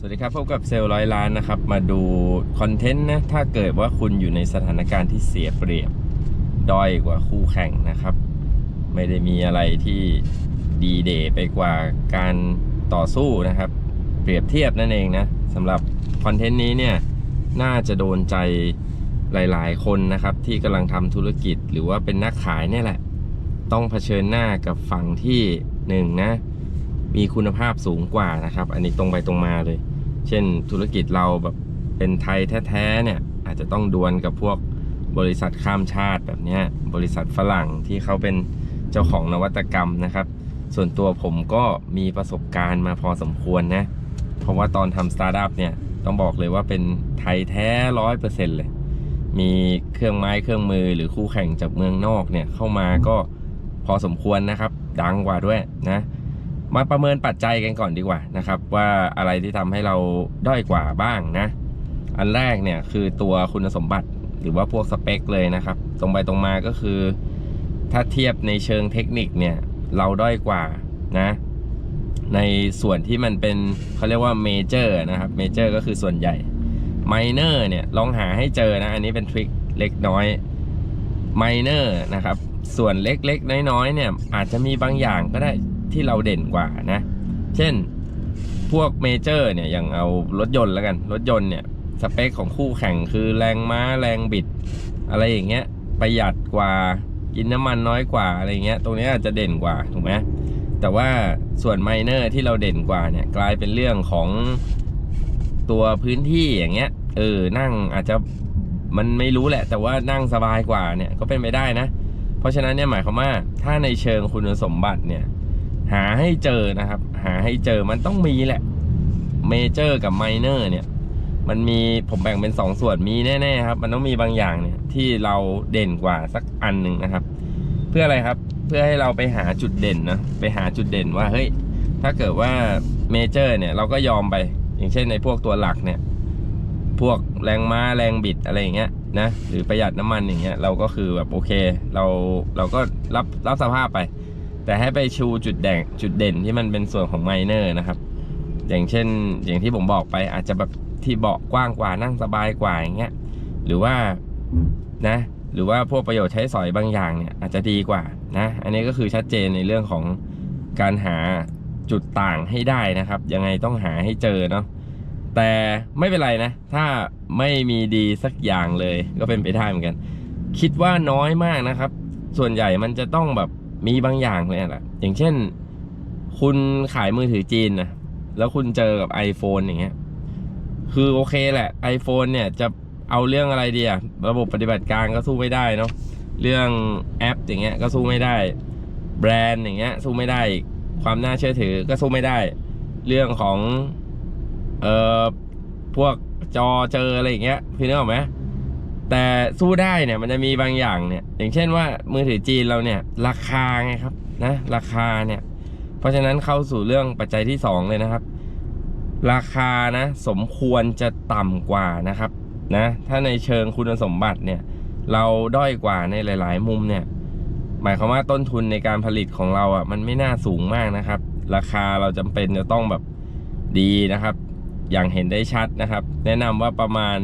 สวัสดีครับพบกับเซลล์ร้อยล้านนะครับ มาดูคอนเทนต์นะ ถ้าเกิดว่าคุณอยู่ในสถานการณ์ที่เสียเปรียบด้อยกว่าคู่แข่งนะครับ ไม่ได้มีอะไรที่ดีเดย์ไปกว่าการต่อสู้นะครับ เปรียบเทียบนั่นเองนะสำหรับคอนเทนต์นี้เนี่ยน่าจะโดนใจหลาย ๆ คนนะครับ ที่กำลังทำธุรกิจหรือว่าเป็นนักขายเนี่ยแหละ ต้องเผชิญหน้ากับฝั่งที่หนึ่งนะ มีคุณภาพสูงกว่านะครับ อันนี้ตรงไปตรงมาเลย เช่นธุรกิจเราแบบเป็นไทยแท้ๆเนี่ยอาจจะต้องดวลกับพวกบริษัทข้ามชาติแบบเนี้ยบริษัทฝรั่งที่เขาเป็นเจ้าของนวัตกรรมนะครับ ส่วนตัวผมก็มีประสบการณ์มาพอสมควรนะ เพราะว่าตอนทำสตาร์ทอัพเนี่ยต้องบอกเลยว่าเป็นไทยแท้ร้อยเปอร์เซ็นต์เลย มีเครื่องไม้เครื่องมือหรือคู่แข่งจากเมืองนอกเนี่ยเข้ามาก็พอสมควรนะครับ ดังกว่าด้วยนะ มาประเมินปัจจัยกันก่อนดีกว่านะครับ ว่าอะไรที่ทำให้เราด้อยกว่าบ้างนะ อันแรกเนี่ยคือตัวคุณสมบัติหรือว่าพวกสเปคเลยนะครับ ตรงไปตรงมาก็คือ ถ้าเทียบในเชิงเทคนิคเนี่ย เราด้อยกว่านะ ในส่วนที่มันเป็นเขาเรียกว่าเมเจอร์นะครับเมเจอร์ก็คือส่วนใหญ่ไมเนอร์เนี่ยลองหาให้เจอนะ อันนี้เป็นทริคเล็กน้อยไมเนอร์นะครับ ส่วนเล็กๆ น้อยๆเนี่ยอาจจะมีบางอย่างก็ได้ ที่เราเด่นกว่านะ เช่นพวกเมเจอร์เนี่ยอย่างเอารถยนต์แล้วกัน รถยนต์เนี่ย สเปคของคู่แข่งคือแรงม้าแรงบิด อะไรอย่างเงี้ย ประหยัดกว่ากินน้ำมันน้อยกว่าอะไรเงี้ย ตรงนี้อาจจะเด่นกว่าถูกไหมแต่ว่าส่วนไมเนอร์ที่เราเด่นกว่าเนี่ย กลายเป็นเรื่องของตัวพื้นที่อย่างเงี้ย เออนั่งอาจจะมันไม่รู้แหละ แต่ว่านั่งสบายกว่าเนี่ยก็เป็นไปได้นะ เพราะฉะนั้นเนี่ยหมายความว่าถ้าในเชิงคุณสมบัติเนี่ย หาให้เจอนะครับ หาให้เจอมันต้องมีแหละเมเจอร์กับไมเนอร์เนี่ย มันมีผมแบ่งเป็นสองส่วนมีแน่ๆครับ มันต้องมีบางอย่างเนี่ยที่เราเด่นกว่าสักอันหนึ่งนะครับ เพื่ออะไรครับเพื่อให้เราไปหาจุดเด่นนะไปหาจุดเด่นว่าเฮ้ยถ้าเกิดว่าเมเจอร์เนี่ยเราก็ยอมไป อย่างเช่นในพวกตัวหลักเนี่ย พวกแรงม้าแรงบิดอะไรอย่างเงี้ยนะหรือประหยัดน้ำมันอย่างเงี้ยเราก็คือแบบโอเค เราเราก็รับรับสภาพไป แต่ให้ไปชูจุดแดงจุดเด่นที่มันเป็นส่วนของไมเนอร์นะครับ อย่างเช่น อย่างที่ผมบอกไปอาจจะแบบที่เบาะกว้างกว่านั่งสบายกว่าอย่างเงี้ยหรือว่านะ หรือว่าพวกประโยชน์ใช้สอยบางอย่างเนี่ยอาจจะดีกว่านะ อันนี้ก็คือชัดเจนในเรื่องของการหาจุดต่างให้ได้นะครับ ยังไงต้องหาให้เจอเนาะแต่ไม่เป็นไรนะ ถ้าไม่มีดีสักอย่างเลยก็เป็นไปได้เหมือนกัน คิดว่าน้อยมากนะครับ ส่วนใหญ่มันจะต้องแบบ มีบางอย่างเลยแหละ อย่างเช่น คุณขายมือถือจีนนะแล้วคุณเจอกับ iPhone อย่างเงี้ย คือโอเคแหละ iPhone เนี่ยจะเอาเรื่องอะไรดีอะระบบปฏิบัติการก็สู้ไม่ได้เนาะเรื่องแอปอย่างเงี้ยก็สู้ไม่ได้ แบรนด์อย่างเงี้ยสู้ไม่ได้ ความน่าเชื่อถือก็สู้ไม่ได้ เรื่องของเอ่อพวกจอเจออะไรอย่างเงี้ยพี่นึกออกไหม แต่สู้ได้เนี่ยมันจะมีบางอย่างเนี่ย อย่างเช่นว่ามือถือจีนเราเนี่ย ราคาไงครับนะราคาเนี่ย เพราะฉะนั้นเข้าสู่เรื่องปัจจัยที่ 2 เลยนะครับ ราคานะสมควรจะต่ำกว่านะครับนะถ้าในเชิงคุณสมบัติเนี่ย เราด้อยกว่าในหลาย ๆ มุมเนี่ย หมายความว่าต้นทุนในการผลิตของเราอะมันไม่น่าสูงมากนะครับ ราคาเราจำเป็นจะต้องแบบดีนะครับ อย่างเห็นได้ชัดนะครับ แนะนำว่าประมาณ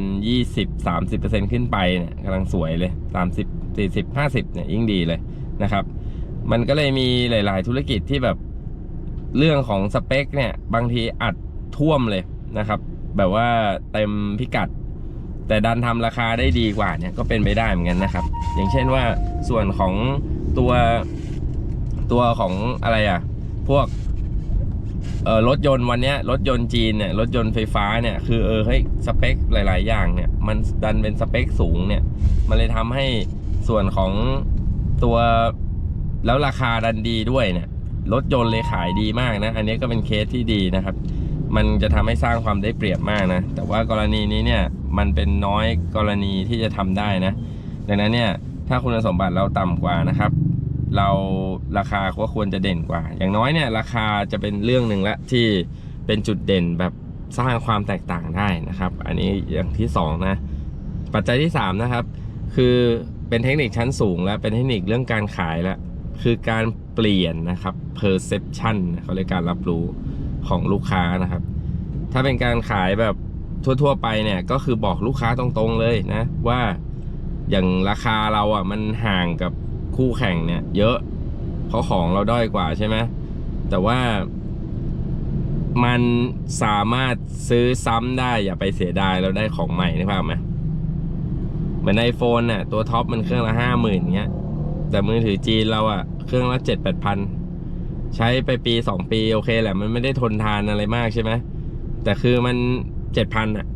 20-30%ขึ้นไปเนี่ยกำลังสวยเลย 30 40 50เนี่ยยิ่งดีเลยนะครับ มันก็เลยมีหลาย ๆ ธุรกิจที่แบบเรื่องของสเปคเนี่ยบางทีอัดท่วมเลยนะครับ แบบว่าเต็มพิกัด แต่ดันทำราคาได้ดีกว่าเนี่ยก็เป็นไปได้เหมือนกันนะครับ อย่างเช่นว่าส่วนของตัวตัวของอะไรอะพวก เออรถยนต์วันนี้รถยนต์จีนเนี่ยรถยนต์ไฟฟ้าเนี่ยคือเออเฮ้ยสเปคหลาย ๆ อย่างเนี่ย มันดันเป็นสเปคสูงเนี่ย มันเลยทำให้ส่วนของตัวแล้วราคาดันดีด้วยเนี่ยรถยนต์เลยขายดีมากนะ อันนี้ก็เป็นเคสที่ดีนะครับ มันจะทำให้สร้างความได้เปรียบมากนะ แต่ว่ากรณีนี้เนี่ยมันเป็นน้อยกรณีที่จะทำได้นะ ดังนั้นเนี่ยถ้าคุณสมบัติเราต่ำกว่านะครับ เราราคาก็ควรจะเด่นกว่า อย่างน้อยเนี่ยราคาจะเป็นเรื่องหนึ่งละที่เป็นจุดเด่นแบบสร้างความแตกต่างได้นะครับ อันนี้อย่างที่สองนะปัจจัยที่สามนะครับคือเป็นเทคนิคชั้นสูงและเป็นเทคนิคเรื่องการขายแล้วคือการเปลี่ยนนะครับ perception เขาเรียกการรับรู้ของลูกค้านะครับ ถ้าเป็นการขายแบบทั่ว ๆ ไปเนี่ยก็คือบอกลูกค้าตรงๆเลยนะว่าอย่างราคาเราอะมันห่างกับ คู่แข่งเนี่ย เยอะเพราะของเราด้อยกว่าใช่ไหมแต่ว่ามันสามารถซื้อซ้ำได้อย่าไปเสียดายเราได้ของใหม่นี่ภาไหมเหมือนไอโฟนน่ะตัวท็อปมันเครื่องละห้าหมื่นเงี้ย แต่มือถือจีนเราอะ เครื่องละเจ็ดแปดพันใช้ไปปีสองปีโอเคแหละ มันไม่ได้ทนทานอะไรมากใช่ไหมแต่คือมันเจ็ดพันอะ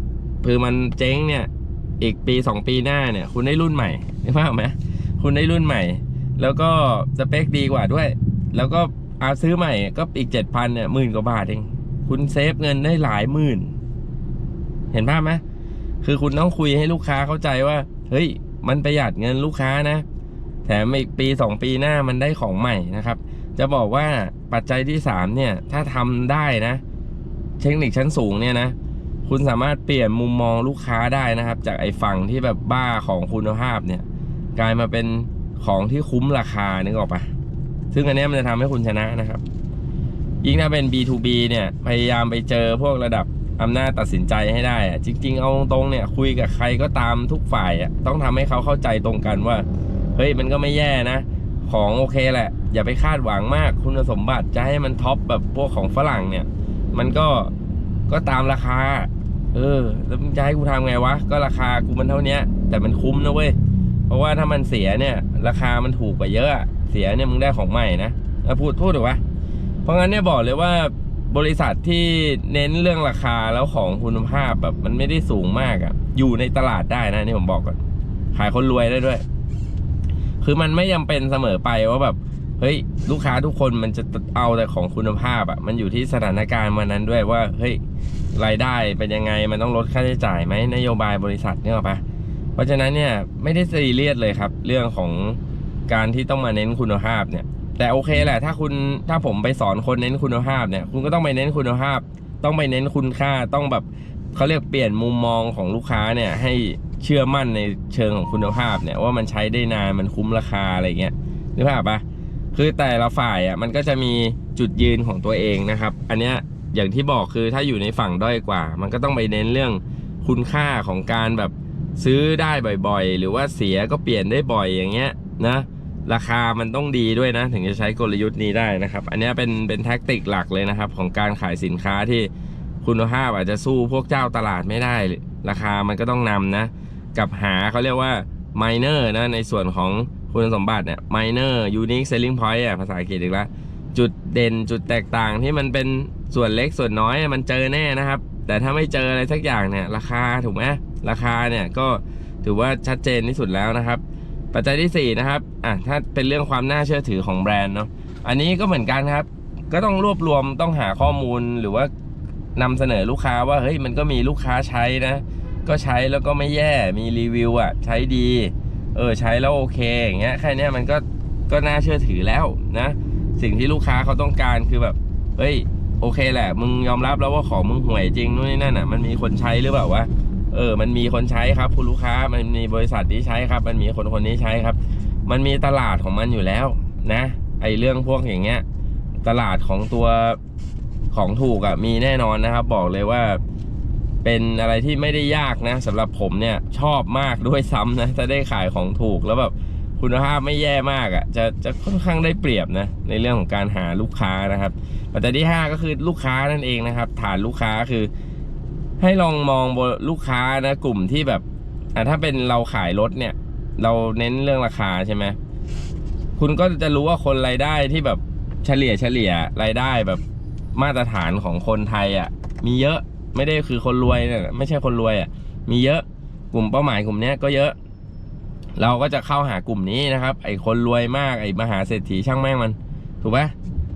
คือมันเจ๊งเนี่ย อีกปีสองปีหน้าเนี่ย คุณได้รุ่นใหม่นึกภาไหมคุณได้รุ่นใหม่ แล้วก็สเปคดีกว่าด้วย แล้วก็อาซื้อใหม่ก็อีกเจ็ดพันเนี่ยหมื่นกว่าบาทเอง คุณเซฟเงินได้หลายหมื่น เห็นภาพไหมคือคุณต้องคุยให้ลูกค้าเข้าใจว่า เฮ้ย มันประหยัดเงินลูกค้านะ แถมอีกปีสองปีหน้ามันได้ของใหม่นะครับ จะบอกว่าปัจจัยที่สามเนี่ย ถ้าทำได้นะ เทคนิคชั้นสูงเนี่ยนะคุณสามารถเปลี่ยนมุมมองลูกค้าได้นะครับ จากไอ้ฝั่งที่แบบบ้าของคุณภาพเนี่ย กลายมาเป็น ของที่คุ้มราคานึกออกปะซึ่งอันนี้มันจะทำให้คุณชนะนะครับ ยิ่งถ้าเป็น B2B เนี่ย พยายามไปเจอพวกระดับอำนาจตัดสินใจให้ได้อะจริง ๆ เอาตรงๆเนี่ย คุยกับใครก็ตามทุกฝ่ายอะต้องทำให้เขาเข้าใจตรงกันว่า เฮ้ยมันก็ไม่แย่นะ ของโอเคแหละ อย่าไปคาดหวังมากคุณสมบัติจะให้มันท็อปแบบพวกของฝรั่งเนี่ย มันก็ก็ตามราคา เออ แล้วมึงจะให้กูทำไงวะ ก็ราคากูมันเท่าเนี้ยแต่มันคุ้มนะเว้ย เพราะว่าถ้ามันเสียเนี่ย ราคามันถูกกว่าเยอะ เสียเนี่ยมึงได้ของใหม่นะเอาพูดพูดถูกปะเพราะงั้นเนี่ยบอกเลยว่าบริษัทที่เน้นเรื่องราคาแล้วของคุณภาพแบบมันไม่ได้สูงมากอะอยู่ในตลาดได้นะนี่ผมบอกก่อนขายคนรวยได้ด้วย คือมันไม่จำเป็นเสมอไปว่าแบบเฮ้ยลูกค้าทุกคนมันจะเอาแต่ของคุณภาพอะ่ะ มันอยู่ที่สถานการณ์วันนั้นด้วยว่าเฮ้ยรายได้เป็นยังไงมันต้องลดค่าใช้จ่ายไหมนโยบายบริษัทเนี่ยหรอปะ เพราะฉะนั้นเนี่ยไม่ได้ซีเรียสเลยครับ เรื่องของการที่ต้องมาเน้นคุณภาพเนี่ย แต่โอเคแหละ ถ้าคุณถ้าผมไปสอนคนเน้นคุณภาพเนี่ย คุณก็ต้องไปเน้นคุณภาพ ต้องไปเน้นคุณค่าต้องแบบเขาเรียกเปลี่ยนมุมมองของลูกค้าเนี่ยให้เชื่อมั่นในเชิงของคุณภาพเนี่ยว่ามันใช้ได้นานมันคุ้มราคาอะไรเงี้ยนึกภาพปะคือแต่ละฝ่ายอะมันก็จะมีจุดยืนของตัวเองนะครับ อันเนี้ยอย่างที่บอกคือถ้าอยู่ในฝั่งด้อยกว่า มันก็ต้องไปเน้นเรื่องคุณค่าของการแบบ ซื้อได้บ่อยๆ หรือว่าเสียก็เปลี่ยนได้บ่อยอย่างเงี้ยนะราคามันต้องดีด้วยนะ ถึงจะใช้กลยุทธ์นี้ได้นะครับ อันนี้เป็นเป็นแท็กติกหลักเลยนะครับ ของการขายสินค้าที่คุณภาพอาจจะสู้พวกเจ้าตลาดไม่ได้ ราคามันก็ต้องนำนะ กับหาเขาเรียกว่า minor นะในส่วนของคุณสมบัติเนี่ย minor unique selling point อะภาษาอังกฤษอีกแล้วจุดเด่นจุดแตกต่างที่มันเป็นส่วนเล็กส่วนน้อยมันเจอแน่นะครับ แต่ถ้าไม่เจออะไรสักอย่างเนี่ย ราคาถูกไหม ราคาเนี่ยก็ถือว่าชัดเจนที่สุดแล้วนะครับ ปัจจัยที่สี่นะครับอะถ้าเป็นเรื่องความน่าเชื่อถือของแบรนด์เนาะอันนี้ก็เหมือนกันครับ ก็ต้องรวบรวมต้องหาข้อมูลหรือว่านำเสนอลูกค้าว่าเฮ้ยมันก็มีลูกค้าใช้นะ ก็ใช้แล้วก็ไม่แย่มีรีวิวอะใช้ดีเออใช้แล้วโอเคอย่างเงี้ยแค่เนี้ยมันก็ก็น่าเชื่อถือแล้วนะ สิ่งที่ลูกค้าเขาต้องการคือแบบเฮ้ยโอเคแหละ มึงยอมรับแล้วว่าของมึงห่วยจริงนู่นนี่นั่นอะมันมีคนใช้หรือเปล่าวะ เออ มันมีคนใช้ครับ คุณลูกค้า มันมีบริษัทที่ใช้ครับ มันมีคนคนนี้ใช้ครับ มันมีตลาดของมันอยู่แล้ว นะ ไอเรื่องพวกอย่างเงี้ย ตลาดของตัวของถูกอะ่ะมีแน่นอนนะครับ บอกเลยว่าเป็นอะไรที่ไม่ได้ยากนะสำหรับผมเนี่ยชอบมากด้วยซ้ำนะถ้าได้ขายของถูกแล้วแบบคุณภาพไม่แย่มากอะ่ะจะจะค่อนข้างได้เปรียบนะในเรื่องของการหาลูกค้านะครับปัจจัยที่ 5 ก็คือลูกค้านั่นเองนะครับ ฐานลูกค้าคือ ให้ลองมองลูกค้านะกลุ่มที่แบบอะถ้าเป็นเราขายรถเนี่ย เราเน้นเรื่องราคาใช่ไหมคุณก็จะรู้ว่าคนรายได้ที่แบบเฉลี่ยเฉลี่ยรายได้แบบมาตรฐานของคนไทยอะ มีเยอะไม่ได้คือคนรวยเนี่ยไม่ใช่คนรวยอะ มีเยอะกลุ่มเป้าหมายกลุ่มเนี้ยก็เยอะ เราก็จะเข้าหากลุ่มนี้นะครับ ไอ้คนรวยมากไอ้มหาเศรษฐีช่างแม่งมัน ถูกปะ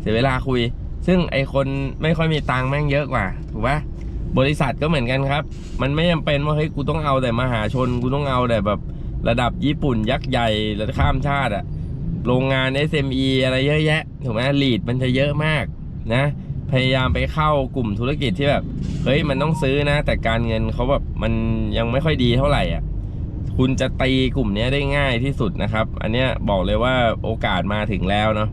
เสียเวลาคุย ซึ่งไอ้คนไม่ค่อยมีตังค์แม่งเยอะกว่า ถูกปะ บริษัทก็เหมือนกันครับ มันไม่จำเป็นว่าเฮ้ยกูต้องเอาแต่มหาชนกูต้องเอาแต่แบบระดับญี่ปุ่นยักษ์ใหญ่ระดับข้ามชาติอะโรงงาน SME อะไรเยอะแยะถูกไหมลีดมันจะเยอะมากนะ พยายามไปเข้ากลุ่มธุรกิจที่แบบเฮ้ยมันต้องซื้อนะ แต่การเงินเขาแบบมันยังไม่ค่อยดีเท่าไหร่อะคุณจะตีกลุ่มนี้ได้ง่ายที่สุดนะครับ อันเนี้ยบอกเลยว่าโอกาสมาถึงแล้วเนาะ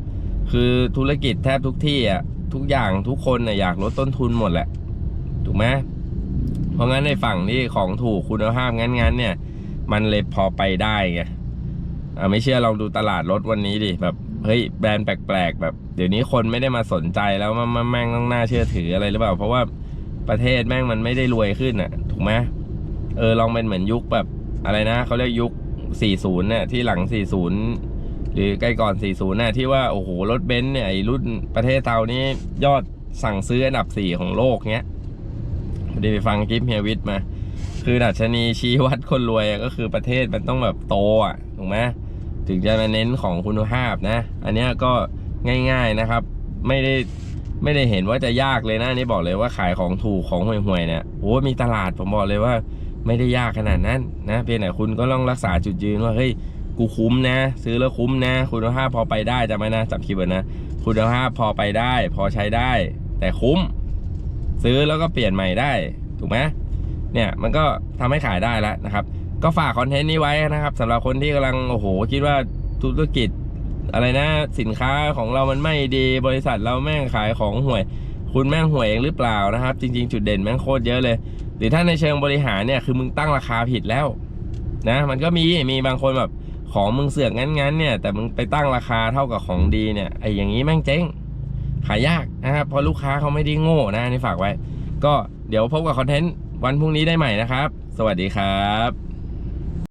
คือธุรกิจแทบทุกที่อะทุกอย่างทุกคนน่ะอยากลดต้นทุนหมดแหละ ถูกไหมเพราะงั้นในฝั่งที่ของถูกคุณภาพงั้นๆเนี่ย มันเลยพอไปได้ไงอ่าไม่เชื่อลองดูตลาดรถวันนี้ดิแบบเฮ้ยแบรนด์แปลกๆ แบบ เดี๋ยวนี้คนไม่ได้มาสนใจแล้วมันมันแม่งต้องน่าเชื่อถืออะไรหรือเปล่า เพราะว่าประเทศแม่งมันไม่ได้รวยขึ้นอะ ถูกไหมเออลองเป็นเหมือนยุคแบบอะไรนะเขาเรียกยุค 40 เนี่ยที่หลัง 40 หรือใกล้ก่อน 40น่ะที่ว่าโอ้โหรถเบนซ์เนี่ยไอรุ่นประเทศเรานี่ยอดสั่งซื้ออันดับ 4 ของโลกเนี้ย อดีไปฟังคลิปเฮียวิทมา คือดัชนีชี้วัดคนรวยอะก็คือประเทศมันต้องแบบโตอะถูกไหมถึงจะมาเน้นของคุณภาพนะ อันเนี้ยก็ง่ายๆนะครับ ไม่ได้ไม่ได้เห็นว่าจะยากเลยนะนนี่บอกเลยว่าขายของถูกของห่วยๆเนี่ยโอ้มีตลาดผมบอกเลยว่าไม่ได้ยากขนาดนั้นนะเพียงแต่คุณก็ต้องรักษาจุดยืนว่าเฮ้ยกูคุ้มนะ ซื้อแล้วคุ้มนะ คุณภาพพอไปได้จำไว้นะจับคีย์เวิร์ดนะ คุณภาพพอไปได้ พอใช้ได้ แต่คุ้ม ซื้อแล้วก็เปลี่ยนใหม่ได้ถูกไหมเนี่ยมันก็ทำให้ขายได้แล้วนะครับ ก็ฝากคอนเทนต์นี้ไว้นะครับสำหรับคนที่กำลังโอ้โห คิดว่าธุรกิจ อะไรนะสินค้าของเรามันไม่ดีบริษัทเราแม่งขายของห่วย คุณแม่งห่วยเองหรือเปล่านะครับ จริง ๆ จุดเด่นแม่งโคตรเยอะเลย หรือถ้าในเชิงบริหารเนี่ยคือมึงตั้งราคาผิดแล้ว นะ มันก็มีมีบางคนแบบของมึงเสือกงั้นๆเนี่ยแต่มึงไปตั้งราคาเท่ากับของดีเนี่ยไอ้อย่างนี้แม่งเจ๊ง ขายยากนะครับเพราะลูกค้าเขาไม่ได้โง่นะนี่ฝากไว้ ก็เดี๋ยวพบกับคอนเทนต์วันพรุ่งนี้ได้ใหม่นะครับ สวัสดีครับ